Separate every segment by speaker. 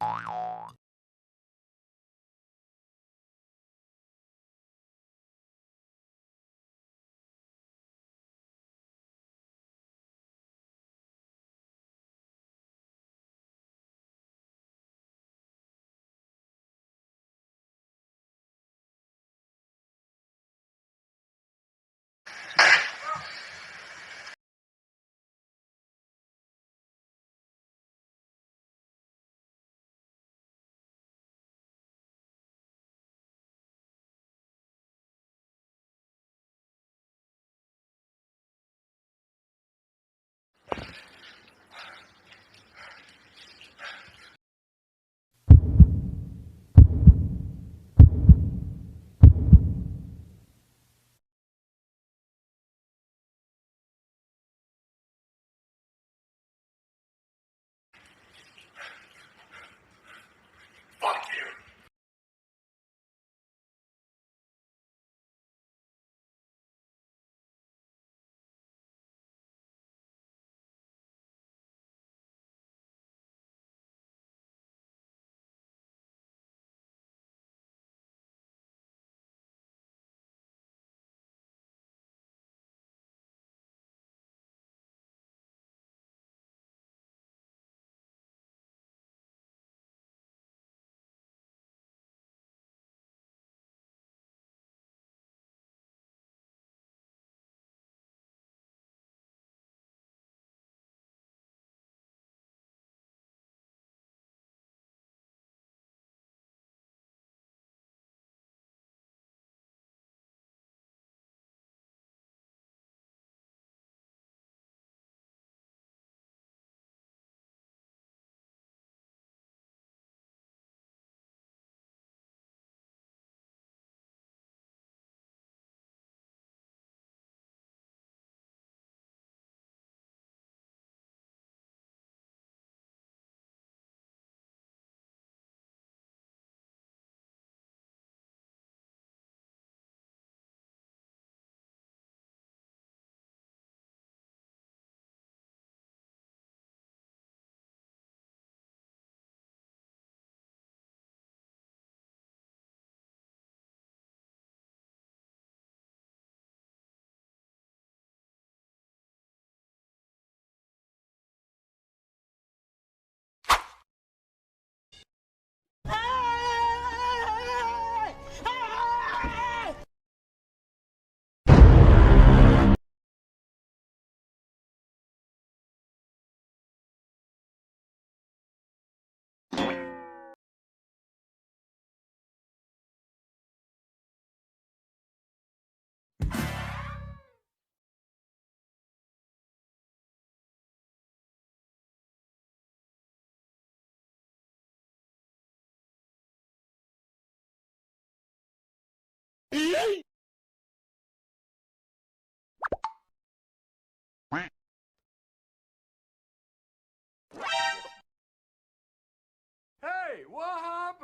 Speaker 1: Bye.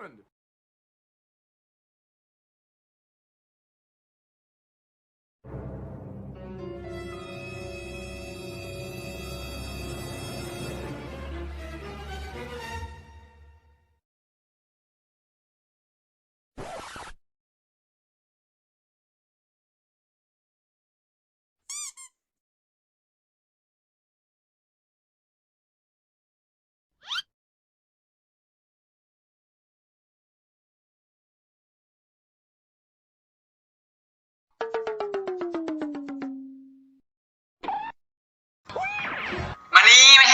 Speaker 1: happened?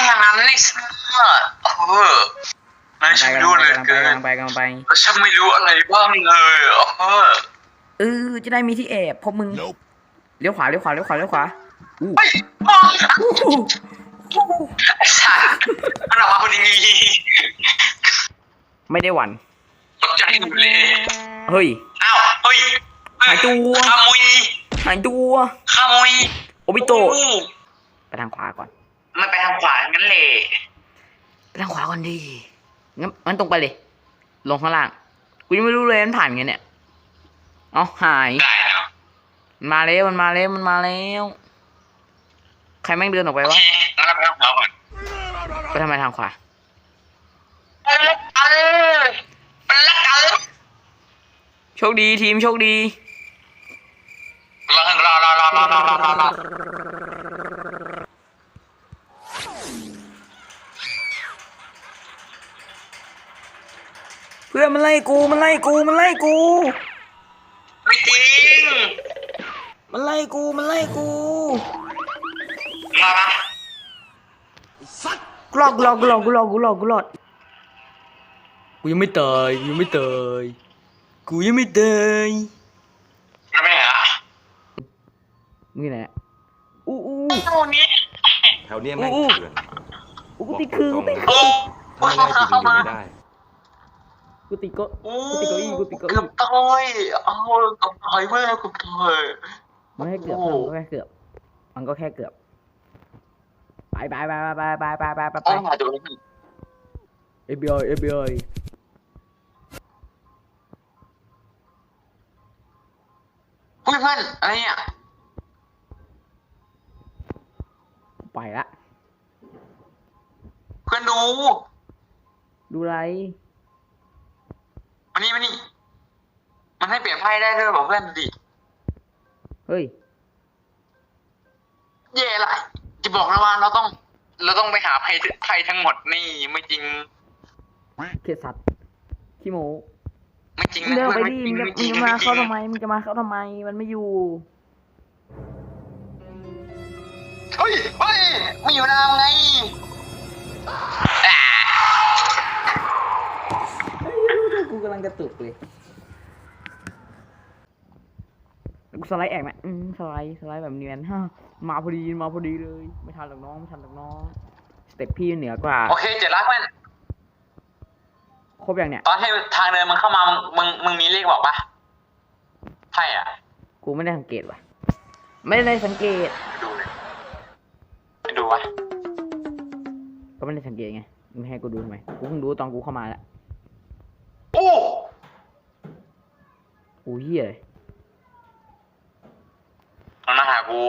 Speaker 1: What happened? า
Speaker 2: งนั้นเลยสิเออนายฉันไม่รู้เลย
Speaker 3: กำลังไป
Speaker 2: เกิ
Speaker 3: กำ
Speaker 2: น
Speaker 3: ลังไปกำลังไป
Speaker 2: ฉันไม่รู้อะไรบ้างเลยเออ
Speaker 3: เออจะได้มีที่แอบพบมึงเลี้ยวขวาเลี้ยวขวาเลี้ยวขวาเลี้ยวขวาอู้
Speaker 2: เฮ้ยมอง
Speaker 3: อู้หูอู้หู
Speaker 2: ไอ้สัสมันออกมาพอดี
Speaker 3: ไม่ได้หวั่น
Speaker 2: ตกใจหมดเลย
Speaker 3: เฮ้ย
Speaker 2: อ้าวเฮ้ยเฮ้
Speaker 3: หายตัว
Speaker 2: ขโมย
Speaker 3: หายตัว
Speaker 2: ขโมย
Speaker 3: โอบิโตะ
Speaker 2: อ้
Speaker 3: ไปทางขวาก่อน
Speaker 2: มันไปทางขวางั้นเลย
Speaker 3: ไปทางขวาก่อนดีงั้นงั้นตรงไปเลย ลงข้างล่าง กูยังไม่รู้เลยมันผ่านไงเนี่ย เอาหาย
Speaker 2: ได้เนาะ
Speaker 3: มันมาแล้วมันมาแล้วมันมาแล้ว ใครแม่งเดินออกไป
Speaker 2: โอ
Speaker 3: วะ
Speaker 2: เคงั้นเราไปทางขวาก่อน
Speaker 3: ไปทำไมทางขวา
Speaker 2: ไปละกันไปละกัน
Speaker 3: โชคดีทีมโชคดี
Speaker 2: รอรอรอรอรอรอรอรอ
Speaker 3: เพื่อนมันไล่กูมันไล่กูมันไล่กู
Speaker 2: ไม่จริง
Speaker 3: มันไล่กูมันไล่กู
Speaker 2: มาปะ
Speaker 3: กลอกกลอกกลอกกลอกกลอกกลอกกูยังไม่ตายกูยังไม่ตายกูยังไม่ตาย
Speaker 2: มาไปไหนละ
Speaker 3: มึงอยู่ไหนอะอู้อู้
Speaker 2: โอ้นี้
Speaker 4: แถวเนี้ยแม่ง
Speaker 3: อู้
Speaker 4: เถื่อน
Speaker 3: อู้กูติดคือกูติด
Speaker 2: โอ้
Speaker 4: ถ้าไม่ได้จริงๆอยู่ไม่ได้
Speaker 3: กูติดก็
Speaker 2: โอ้
Speaker 3: กูติดเก้าอี้กูติดเก้า
Speaker 2: เกื
Speaker 3: อี้
Speaker 2: อบตายเอาเกับตายเว้ยเกือบตาย
Speaker 3: มันแค่เกือบ
Speaker 2: โอ้
Speaker 3: มันก็แค่เกือบ มันก็แค่เกือบไปไปไปไปไปไปไปไปไป
Speaker 2: ต้องมาดูนี่
Speaker 3: FBI FBI
Speaker 2: เฮ้ยเพื่อนอะไรเนี่ย
Speaker 3: ไปละ
Speaker 2: เพื่อนดู
Speaker 3: ดูไร
Speaker 2: มานี่มานี่ มันให้เปลี่ยนไพ่ได้ด้วยบอกเพื่อนดูดิ
Speaker 3: เฮ้ย
Speaker 2: เย่ละจะบอกนะว่าเราต้อง เราต้องไปหาไพ่ไพ่ทั้งหมดนี่ไม่จริง
Speaker 3: เคสัตว์ขี้โม
Speaker 2: ไม่จริง
Speaker 3: มึง
Speaker 2: นะ
Speaker 3: เดิน
Speaker 2: เพื่อน
Speaker 3: ไป
Speaker 2: ไม่
Speaker 3: ดิ
Speaker 2: จริง
Speaker 3: มึง
Speaker 2: ไม่
Speaker 3: จะ
Speaker 2: จริง
Speaker 3: มึงจะมา
Speaker 2: ไม่จริ
Speaker 3: เข้างทำไมมึงจะมาเข้าทำไมมันไม่อยู่
Speaker 2: เฮ้ยเฮ้ยไม่อยู่นานไงอ่า
Speaker 3: กูกำลังจะตุกเลยกูสไลด์แอกไหมอืมสไลด์สไลด์แบบเนียนฮะมาพอดีมาพอดีเลย ไม่ทันหรอกน้องไม่ทันหรอกน้องสเต็ปพี่เหนือกว่า
Speaker 2: โอเคเจ็ดลักเพื่อน
Speaker 3: ครบอย่างเนี้ย
Speaker 2: ตอนให้ทางเดินมึงเข้ามามึงมึงมึงมีเลขบอกปะไพ่อะ
Speaker 3: กูไม่ได้สังเกตว่ะ ไม่ได้สังเกต
Speaker 2: ดูเลยไปดูวะ
Speaker 3: ก็ไม่ได้สังเกตไงมึงให้กูดูทำไมกูเพิ่งรู้ตอนกูเข้ามาแล้ว
Speaker 2: โอ้
Speaker 3: กูเหี้ยเลย
Speaker 2: มันมาหากู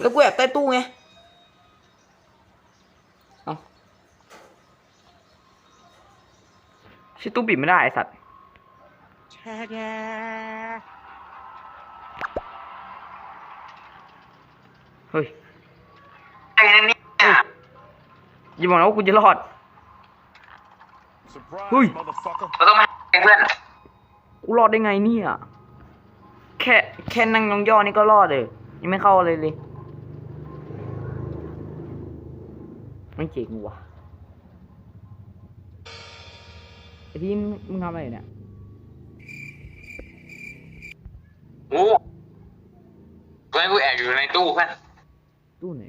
Speaker 3: แล้วกูแอบใต้ตู้ไง เอาชิตู้ปิดไม่ได้ไอสัตว์เฮ้ย
Speaker 2: ไอ้นั่นเนี่ย
Speaker 3: อย่าบอกนะว่ากูจะรอด
Speaker 1: Surprise,
Speaker 3: Hui.
Speaker 1: motherfucker.
Speaker 2: เราต้องมาหาเพื่อน
Speaker 3: กูรอดได้ไงเนี่ย แค่แค่นั่งยองย่อๆนี่ก็รอดเลยยังไม่เข้าเลยเลย ไม่เจ๋งว่ะไอที่มึงทำอะไรเนี่ย
Speaker 2: โอ้เพื่อนกูแอบอยู่ในตู้เพื่อน
Speaker 3: ตู้ไหน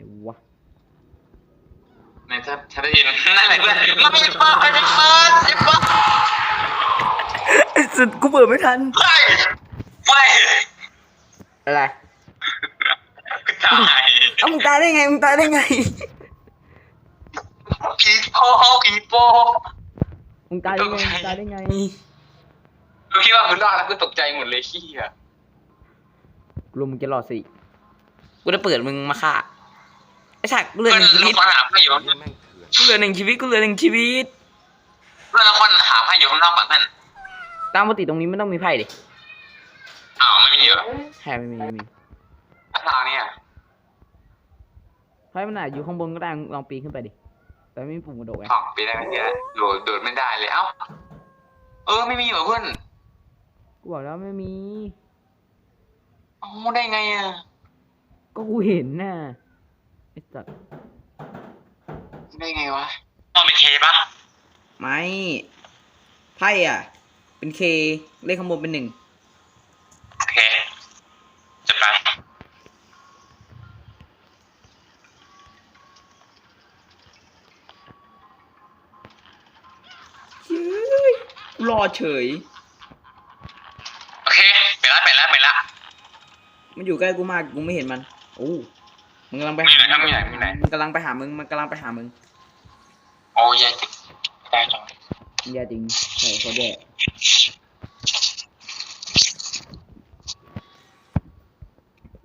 Speaker 3: วะ
Speaker 2: ในทัศทัศทินนั่นแหละเพื่อนมันไม่เปิดไม่เปิดไม่เปิด
Speaker 3: ไอ้สุดกูเปิดไม่ทัน
Speaker 2: เฮ้ยเฮ้ย
Speaker 3: อะไร
Speaker 2: ตาย
Speaker 3: เอ้ามึงตายได้ไงมึงตายได้ไง
Speaker 2: ผีโป้ผีโป้
Speaker 3: มึงตายได้ไงมึงตายได้ไง
Speaker 2: กูคิดว่ามึงรอดแล้วกูตกใจหมดเลยขี้อะ
Speaker 3: กูรู้มึงจะรอดสิกูจะเปิดมึงมาฆ่า ไอ้สักกูเหลือ
Speaker 2: เพื่อน
Speaker 3: หนึ่งชี
Speaker 2: เรา
Speaker 3: วิต
Speaker 2: คนหาไพ่อยู่
Speaker 4: แม่งเถื่อน
Speaker 3: กูเหลือหนึ่งชีวิต กูเหลือหนึ่งชีวิต
Speaker 2: เพื่อนเราคนหาไพ่อยู่ข้างนอกก่อนเพื่อน
Speaker 3: ตามปกติตรงนี้ไม่ต้องมีไพ่ดิ
Speaker 2: อ้าวไม่มีเหรอ
Speaker 3: แค่ไม่มีไม่มี
Speaker 2: ทางเนี่ย
Speaker 3: ไพ่มันอาจอยู่ข้างบนก็ได้ลองปีนขึ้นไปดิ แต่ไม่มีปุ่มกระโดดไง
Speaker 2: ออกไปได้ไหมเนี่ยโดดโดดไม่ได้เลยเอ้าเออไม่มีเหรอเพื่อน
Speaker 3: กูบอกแล้วไม่มี
Speaker 2: เอาได้ไงอะ
Speaker 3: ก็กูเห็นน่ะไอ้สัตว์
Speaker 2: ได้ไงวะมันเป็นเคปะ
Speaker 3: ไม่ไพ่อะ เป็นเคเลขข้างบนเป็นหนึ่ง
Speaker 2: โอเคจะไป
Speaker 3: เฮ้ยกูรอเฉย
Speaker 2: โอเคไปละไปละไปละ
Speaker 3: มันอยู่ใกล้กูมากกูไม่เห็นมันโอ้ มันกำลังไป
Speaker 2: มี
Speaker 3: หา
Speaker 2: ไหนครับมีไหนมีไหน
Speaker 3: มันกำลังไปหามึงมันกำลังไปหามึง
Speaker 2: โอ้ยยได้จัง
Speaker 3: แย่จริงใช่เขาแย่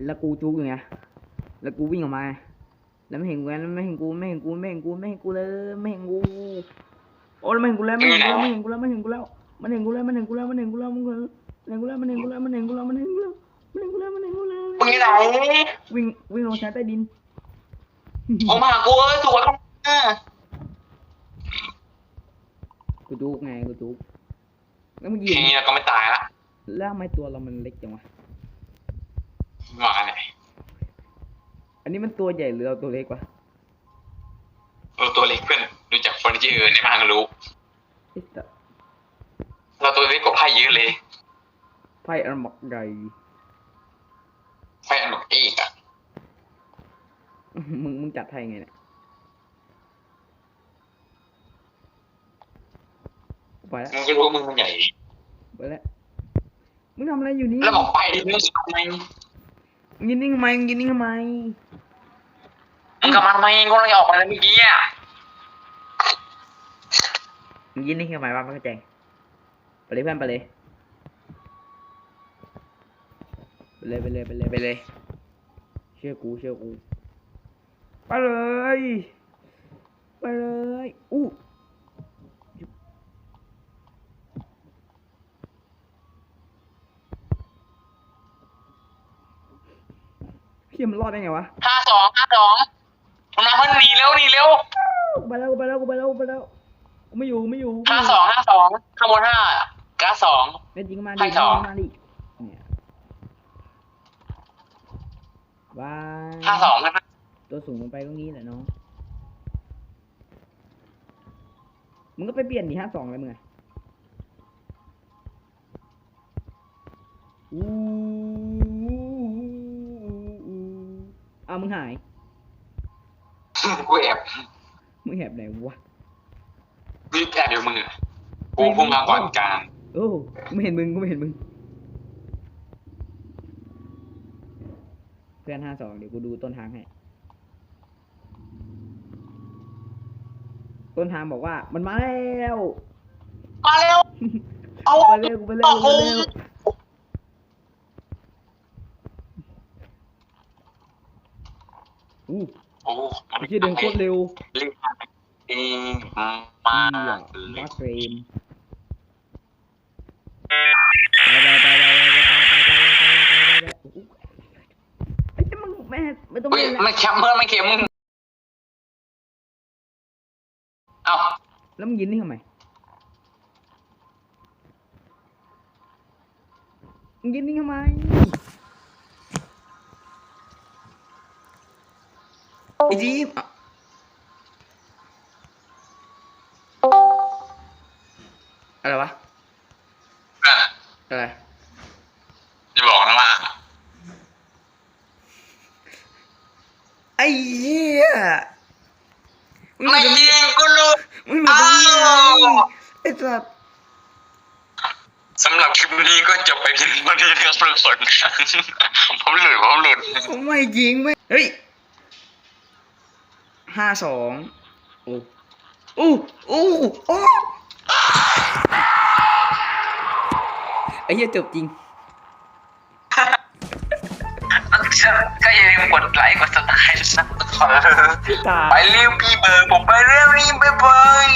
Speaker 3: แล้วกูจุกอยู่ไงแล้วกูวิ่งออกมาแล้วไม่เห็นกูแล้วไม่เห็นกูไม่เห็นกูไม่เห็นกูไม่เห็นกูเลยไม่เห็นกูโอ้แล้วไม่เห็นกูแล้วไม่เห็นกูแล้วไม่เห็นกูแล้วไม่เห็นกูแล้วมันเห็นกูแล้วมันเห็นกูแล้วมันเห็นกูแล้วมันเห็นกูแล้วมันเห็นกูแล้วมันเห็นกูแล้วมันเห็นกูแล้วมันเห็นกูแล้วมันเห็นกูแล้ว
Speaker 2: มึงอยู่ไหน
Speaker 3: วิ่งวิ่งลงชั้นใต้ดิน
Speaker 2: ออกมาหากูเอ้ยสวยเข้ามา
Speaker 3: กูจุกไงกูจุกแล้วเมื่อ
Speaker 2: ที
Speaker 3: กี้
Speaker 2: นี้เราก็ไม่ตายละ
Speaker 3: แล้วทำไมตัวเรามันเล็กจังวะ
Speaker 2: มาเลย
Speaker 3: อันนี้มันตัวใหญ่หรือเราตัวเล็กวะ
Speaker 2: เราตัวเล็กเพื่อนดูจากเฟอร์นิเจอร์ในบ้านก็รู้
Speaker 3: ไอ้สัส
Speaker 2: เราตัวเล็กกว่าไพ่เยอะเลย
Speaker 3: ไพ่อันหมักใหญ่ มึงมึงจัดไพ่ไงเนี่ยไปแล้ว
Speaker 2: มึงก็รู้ว่ามึงมันใหญ่
Speaker 3: ไปแล้วมึงทำอะไรอยู่นี่
Speaker 2: แล้วบอกไปดิมึงทำไม
Speaker 3: มึงยืนนิ่งทำไมมึงยืนนิ่งทำไม
Speaker 2: มึงกลับมาทำไมกูเลยออกไปแล้วเมื่อกี้อะ
Speaker 3: มึงยืนนิ่งทำไมวะไม่เข้าใจไปเลยเพื่อนไปเลยไปเลยไปเลยไปเลยไปเลยเชื่อกูเชื่อกู ไปเลยไปเลยอู้เฮียมันรอดได้ไงวะ
Speaker 2: ห้าสองห้าสองมันมาเพื่อนหนีเร็วหนีเร็ว
Speaker 3: กูไปแล้วกูไปแล้วกูไปแล้วกูไปแล้วกูไม่อยู่ไม่อยู่
Speaker 2: ห้าสองห้าสองข้างบนห้าก้าสอง
Speaker 3: เล่นจริงก็มา
Speaker 2: ให้
Speaker 3: ดิ
Speaker 2: สอง
Speaker 3: มาดิเนี่ยบาย
Speaker 2: ห้าสองนะ
Speaker 3: ตัวสูงลงไปตรงนี้แหละน้อง มึงก็ไปเปลี่ยนดิห้าสองเลยมึงไงอู้อ้าวมึงหาย
Speaker 2: กูแอบ
Speaker 3: มึงแหบไหนวะ
Speaker 2: รีบแอบเดี๋ยวมึงอะกูพุ่งมาก่อนกลาง
Speaker 3: โอ้กูไม่เห็นมึงกูไม่เห็นมึง เพื่อนห้าสองเดี๋ยวกูดูต้นทางให้ ต้นทางบอกว่ามันมาแล้ว
Speaker 2: มาเร็ว เอา
Speaker 3: ไปเร็วกูไปเร็วกูไปเร็วอู้
Speaker 2: โอ้
Speaker 3: ไอ้เชี่ยเดินโคตรเร็ว
Speaker 2: รีบมาเองมา
Speaker 3: เหี้ย
Speaker 2: เลย
Speaker 3: บัสเฟรมไปไปไปไปไปไปไปไปไปไปไอ้เจ้ามึงแม่ไม่ต้อง
Speaker 2: เฮ้ย
Speaker 3: เล่นแล้ว
Speaker 2: ไม่แคมเพื่อนไม่เข็มมึงเแล้
Speaker 3: วมึงยินนี่ทำไมมึงยินนี่ทำไมไอ้จีบอะอะไรวะ
Speaker 2: เพื่อน
Speaker 3: อะไร
Speaker 2: จะบอกนะว่า
Speaker 3: ไอ้เหี้ย มึง
Speaker 2: ไม่
Speaker 3: อยู่ตรง
Speaker 2: จริ
Speaker 3: นี้
Speaker 2: งกูรู้
Speaker 3: มึงอยู่ตรงนี้ไง
Speaker 2: อ้าว
Speaker 3: ไอ้สัส
Speaker 2: สำหรับคลิปนี้ก็จบไปเพียงเท่านี้นะครับทุกคนผมหลุดผมหลุด
Speaker 3: ไม่จริงไม่เฮ้ยห้าสองโอ้อู้อู้โอ้ไอ้เหี้ยจบจริง
Speaker 2: ก็อย่าลืมกดไลค์กดซับสไครต์นะทุกคน
Speaker 3: ตาย
Speaker 2: ไปเร็วพี่เบิร์ดผมไปเร็วนี่บ๊ายบาย